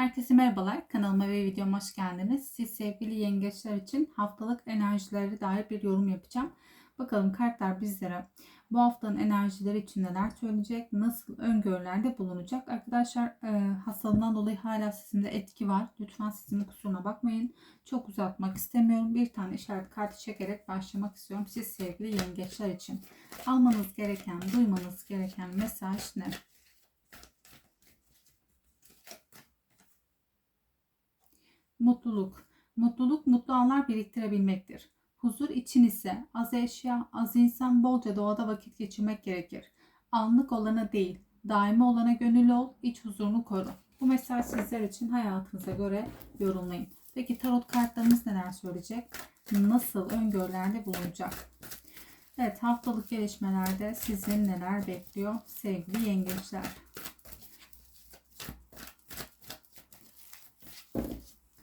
Herkese merhabalar. Kanalıma ve videoma hoş geldiniz. Siz sevgili yengeçler için haftalık enerjileri dair bir yorum yapacağım. Bakalım kartlar bizlere bu haftanın enerjileri için neler söyleyecek, nasıl öngörülerde bulunacak. Arkadaşlar e, hastalığından dolayı hala sizin etki var. Lütfen sizin kusuruna bakmayın. Çok uzatmak istemiyorum. Bir tane işaret kartı çekerek başlamak istiyorum. Siz sevgili yengeçler için almanız gereken, duymanız gereken mesaj ne? Mutluluk. Mutluluk mutlu anlar biriktirebilmektir. Huzur için ise az eşya, az insan, bolca doğada vakit geçirmek gerekir. Anlık olana değil, daimi olana gönüllü ol, iç huzurunu koru. Bu mesaj sizler için hayatınıza göre yorumlayın. Peki tarot kartlarımız neler söyleyecek? Nasıl öngörülerde bulunacak? Evet haftalık gelişmelerde sizin neler bekliyor sevgili yengeçler?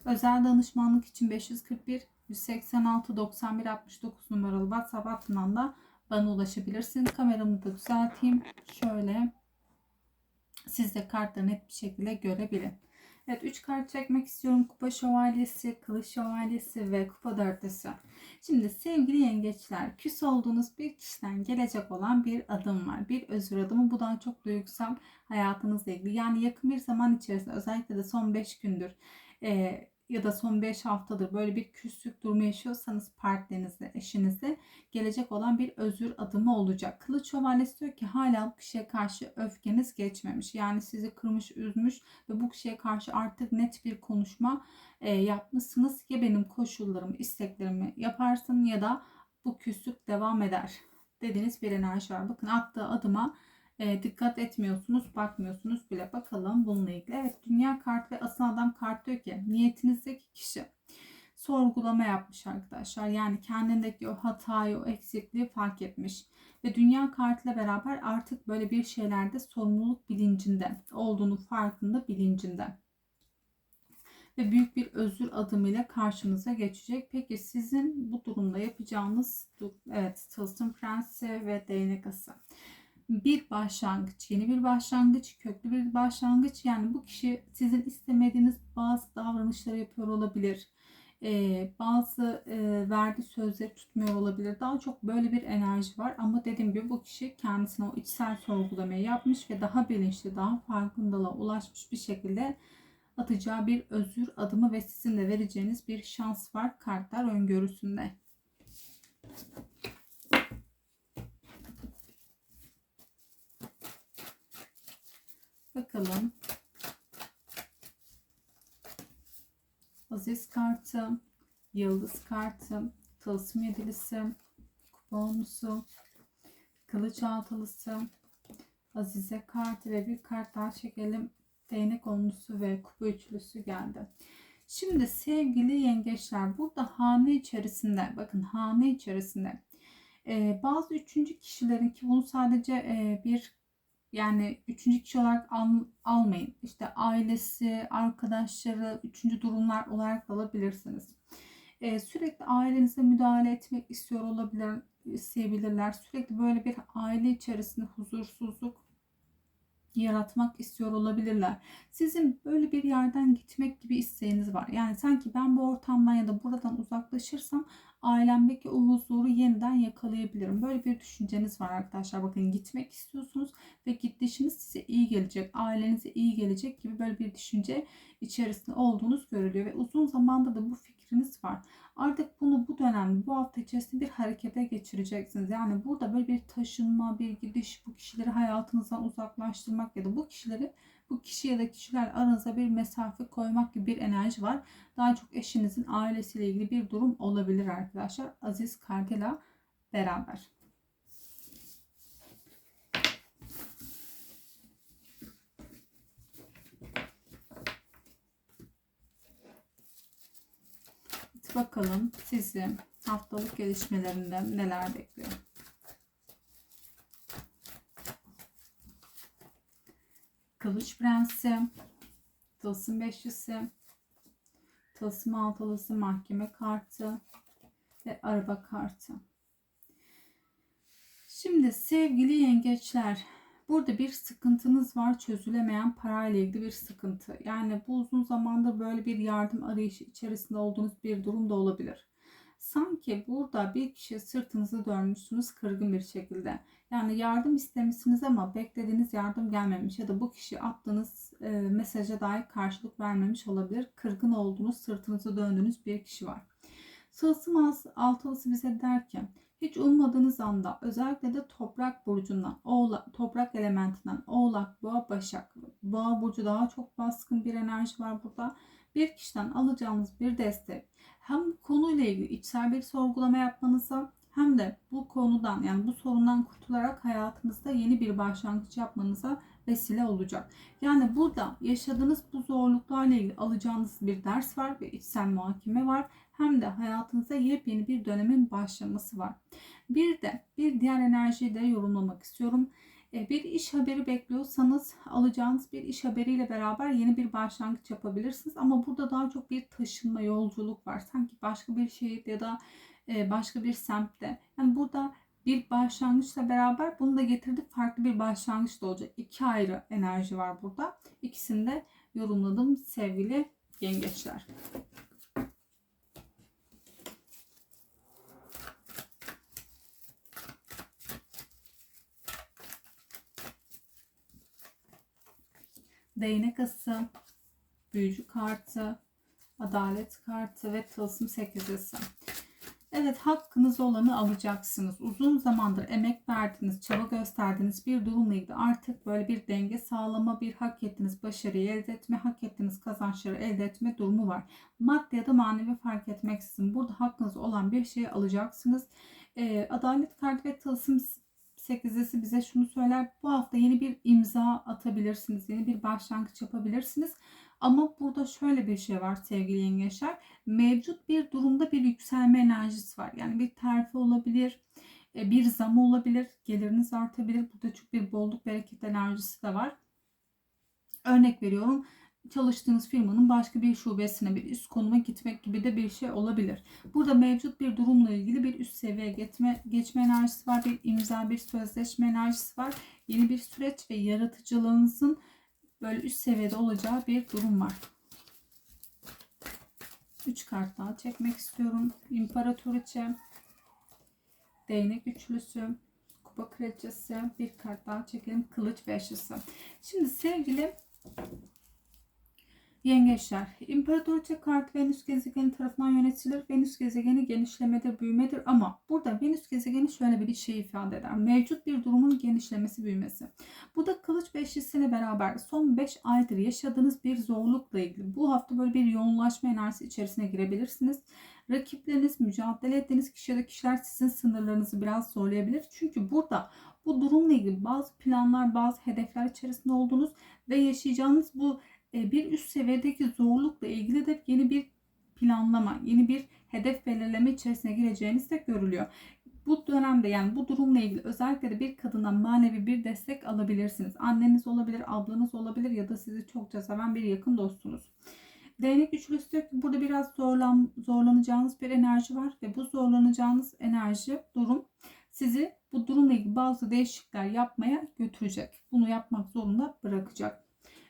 Özel danışmanlık için 541 186 91 69 numaralı WhatsApp hattından da bana ulaşabilirsin. Kameramı da düzelteyim. Şöyle siz de kartları net bir şekilde görebilin. Evet 3 kart çekmek istiyorum. Kupa şövalyesi, kılıç şövalyesi ve kupa dörtlüsü. Şimdi sevgili yengeçler küs olduğunuz bir kişiden gelecek olan bir adım var. Bir özür adımı. Bu daha çok duygusal hayatınızla ilgili. Yani yakın bir zaman içerisinde özellikle de son 5 gündür e, ya da son 5 haftadır böyle bir küslük durumu yaşıyorsanız partnerinizle, eşinizle gelecek olan bir özür adımı olacak. Kılıç şövalyesi diyor ki hala bu kişiye karşı öfkeniz geçmemiş. Yani sizi kırmış, üzmüş ve bu kişiye karşı artık net bir konuşma e, yapmışsınız. Ya benim koşullarımı, isteklerimi yaparsın ya da bu küslük devam eder dediğiniz bir enerji var. Bakın attığı adıma e, dikkat etmiyorsunuz, bakmıyorsunuz bile. Bakalım bununla ilgili. Evet dünya kartı ve asıl adam kart diyor ki niyetinizdeki kişi sorgulama yapmış arkadaşlar. Yani kendindeki o hatayı, o eksikliği fark etmiş. Ve dünya kartıyla beraber artık böyle bir şeylerde sorumluluk bilincinde olduğunu farkında bilincinde. Ve büyük bir özür adımıyla karşınıza geçecek. Peki sizin bu durumda yapacağınız evet Tılsım Prensi ve Değnek Ası bir başlangıç, yeni bir başlangıç, köklü bir başlangıç. Yani bu kişi sizin istemediğiniz bazı davranışları yapıyor olabilir. Ee, bazı e, verdiği sözleri tutmuyor olabilir. Daha çok böyle bir enerji var. Ama dediğim gibi bu kişi kendisine o içsel sorgulamayı yapmış ve daha bilinçli, daha farkındalığa ulaşmış bir şekilde atacağı bir özür adımı ve sizin de vereceğiniz bir şans var kartlar öngörüsünde. Bakalım. Aziz kartı, yıldız kartı, tılsım yedilisi, kupa onlusu, kılıç altılısı, azize kartı ve bir kart daha çekelim. Değnek onlusu ve kupa üçlüsü geldi. Şimdi sevgili yengeçler burada hane içerisinde bakın hane içerisinde bazı üçüncü kişilerin ki bunu sadece bir yani üçüncü kişi olarak al, almayın. İşte ailesi, arkadaşları, üçüncü durumlar olarak da alabilirsiniz. Ee, sürekli ailenize müdahale etmek istiyor olabilir, isteyebilirler. Sürekli böyle bir aile içerisinde huzursuzluk yaratmak istiyor olabilirler. Sizin böyle bir yerden gitmek gibi isteğiniz var. Yani sanki ben bu ortamdan ya da buradan uzaklaşırsam ailemdeki o huzuru yeniden yakalayabilirim. Böyle bir düşünceniz var arkadaşlar. Bakın gitmek istiyorsunuz ve gidişiniz size iyi gelecek, ailenize iyi gelecek gibi böyle bir düşünce içerisinde olduğunuz görülüyor ve uzun zamanda da bu fikriniz var. Artık bunu bu dönem, bu hafta içerisinde bir harekete geçireceksiniz. Yani burada böyle bir taşınma, bir gidiş, bu kişileri hayatınızdan uzaklaştırmak ya da bu kişileri bu kişi ya da kişiler aranıza bir mesafe koymak gibi bir enerji var. Daha çok eşinizin ailesiyle ilgili bir durum olabilir arkadaşlar. Aziz Kardela beraber. Bakalım sizi haftalık gelişmelerinden neler bekliyor. Kılıç Prensi, Tılsım Beşlisi, Tılsım Altılısı, Mahkeme Kartı ve Araba Kartı. Şimdi sevgili yengeçler, Burada bir sıkıntınız var. Çözülemeyen parayla ilgili bir sıkıntı. Yani bu uzun zamandır böyle bir yardım arayışı içerisinde olduğunuz bir durum da olabilir. Sanki burada bir kişi sırtınızı dönmüşsünüz kırgın bir şekilde. Yani yardım istemişsiniz ama beklediğiniz yardım gelmemiş ya da bu kişi attığınız e, mesaja dair karşılık vermemiş olabilir. Kırgın olduğunuz, sırtınızı döndüğünüz bir kişi var. Tılsım altılısı bize der ki hiç ummadığınız anda özellikle de toprak burcundan, oğlak, toprak elementinden, oğlak, boğa, başak, boğa burcu daha çok baskın bir enerji var burada. Bir kişiden alacağınız bir destek hem konuyla ilgili içsel bir sorgulama yapmanıza hem de bu konudan yani bu sorundan kurtularak hayatınızda yeni bir başlangıç yapmanıza vesile olacak. Yani burada yaşadığınız bu zorluklarla ilgili alacağınız bir ders var ve içsel muhakeme var. Hem de hayatınıza yepyeni bir dönemin başlaması var. Bir de bir diğer enerjiyi de yorumlamak istiyorum. E, bir iş haberi bekliyorsanız alacağınız bir iş haberiyle beraber yeni bir başlangıç yapabilirsiniz. Ama burada daha çok bir taşınma yolculuk var. Sanki başka bir şehir ya da e, başka bir semtte. Yani burada bir başlangıçla beraber bunu da getirdi farklı bir başlangıç da olacak. İki ayrı enerji var burada. İkisini de yorumladım sevgili yengeçler. Değnek ası, büyücü kartı, adalet kartı ve tılsım sekizesi. Evet hakkınız olanı alacaksınız. Uzun zamandır emek verdiğiniz, çaba gösterdiğiniz bir durumla ilgili artık böyle bir denge sağlama, bir hak ettiğiniz başarıyı elde etme, hak ettiğiniz kazançları elde etme durumu var. Maddi ya da manevi fark etmeksizin burada hakkınız olan bir şeyi alacaksınız. Ee, adalet kartı ve tılsım sekizesi bize şunu söyler. Bu hafta yeni bir imza atabilirsiniz. Yeni bir başlangıç yapabilirsiniz. Ama burada şöyle bir şey var sevgili yengeçler. Mevcut bir durumda bir yükselme enerjisi var. Yani bir terfi olabilir, e, bir zam olabilir, geliriniz artabilir. Burada çok bir bolluk bereket enerjisi de var. Örnek veriyorum çalıştığınız firmanın başka bir şubesine bir üst konuma gitmek gibi de bir şey olabilir. Burada mevcut bir durumla ilgili bir üst seviyeye geçme, geçme enerjisi var. Bir imza, bir sözleşme enerjisi var. Yeni bir süreç ve yaratıcılığınızın böyle üst seviyede olacağı bir durum var. 3 kart daha çekmek istiyorum. İmparatoriçe, değnek üçlüsü, kupa kraliçesi, bir kart daha çekelim. Kılıç beşlisi. Şimdi sevgili Yengeçler, İmparatoriçe kartı Venüs gezegeni tarafından yönetilir. Venüs gezegeni genişlemedir, büyümedir ama burada Venüs gezegeni şöyle bir şey ifade eder. Mevcut bir durumun genişlemesi, büyümesi. Bu da kılıç beşlisiyle beraber son 5 aydır yaşadığınız bir zorlukla ilgili. Bu hafta böyle bir yoğunlaşma enerjisi içerisine girebilirsiniz. Rakipleriniz, mücadele ettiğiniz kişi ya da kişiler sizin sınırlarınızı biraz zorlayabilir. Çünkü burada bu durumla ilgili bazı planlar, bazı hedefler içerisinde olduğunuz ve yaşayacağınız bu bir üst seviyedeki zorlukla ilgili de yeni bir planlama, yeni bir hedef belirleme içerisine gireceğiniz de görülüyor. Bu dönemde yani bu durumla ilgili özellikle de bir kadından manevi bir destek alabilirsiniz. Anneniz olabilir, ablanız olabilir ya da sizi çokça seven bir yakın dostunuz. Değnek üçlüsü diyor ki burada biraz zorlan, zorlanacağınız bir enerji var ve bu zorlanacağınız enerji, durum sizi bu durumla ilgili bazı değişiklikler yapmaya götürecek. Bunu yapmak zorunda bırakacak.